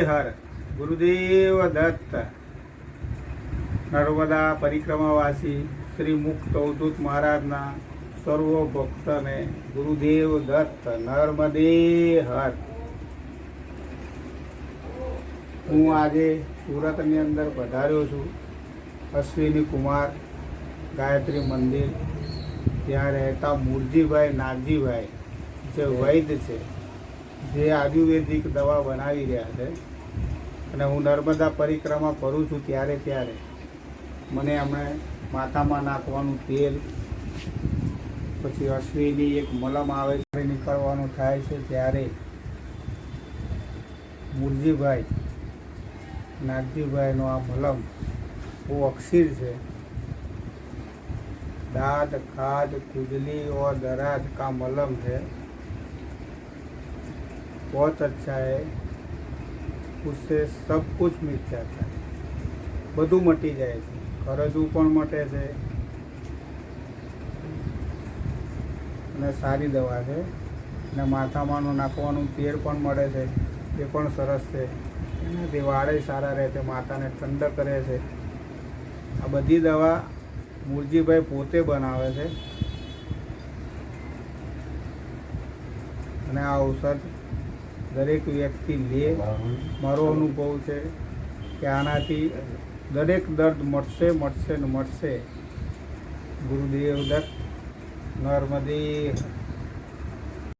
હર. ગુરુદેવ દત્ત. નર્મદા પરિક્રમાવાસી શ્રી મુક્ત અવધૂત મહારાજના સર્વ ભક્તને ગુરુદેવ દત્ત, નર્મદે હર. હું આજે સુરતની અંદર પધાર્યો છું, અશ્વિની કુમાર, ગાયત્રી મંદિર. ત્યાં રહેતા મુરજીભાઈ નાગજીભાઈ જે વૈદ્ય છે. જે આયુર્વેદિક દવા બનાવી રહ્યા છે અને હું નર્મદા પરિક્રમા કરું છું ત્યારે ત્યારે મને એમણે માથામાં નાખવાનું તેલ, પછી અશ્વિની એક મલમ આવે છે નીકળવાનું થાય છે ત્યારે મુરજીભાઈ, નાગજીભાઈનો આ મલમ બહુ અક્ષીર છે. દાંત, ખાજ કુજલી ઓ દરાજ કા મલમ છે. बहुत अच्छा है उससे सब कुछ मिट जाता है બધું મટી જાય છે ખરજવું પણ મટે છે અને સારી દવા છે અને માથામાંનું નાખવાનું તેલ પણ મળે છે એ પણ સરસ છે એનાથી વાળે સારા રહે છે માથાને ઠંડક કરે છે આ બધી દવા મૂળજીભાઈ પોતે બનાવે છે અને આ ઔષધ દરેક વ્યક્તિ લે, મારો અનુભવ છે કે આનાથી દરેક દર્દ મળશે મળશે ને મળશે ગુરુદેવ દત્ત, નર્મદે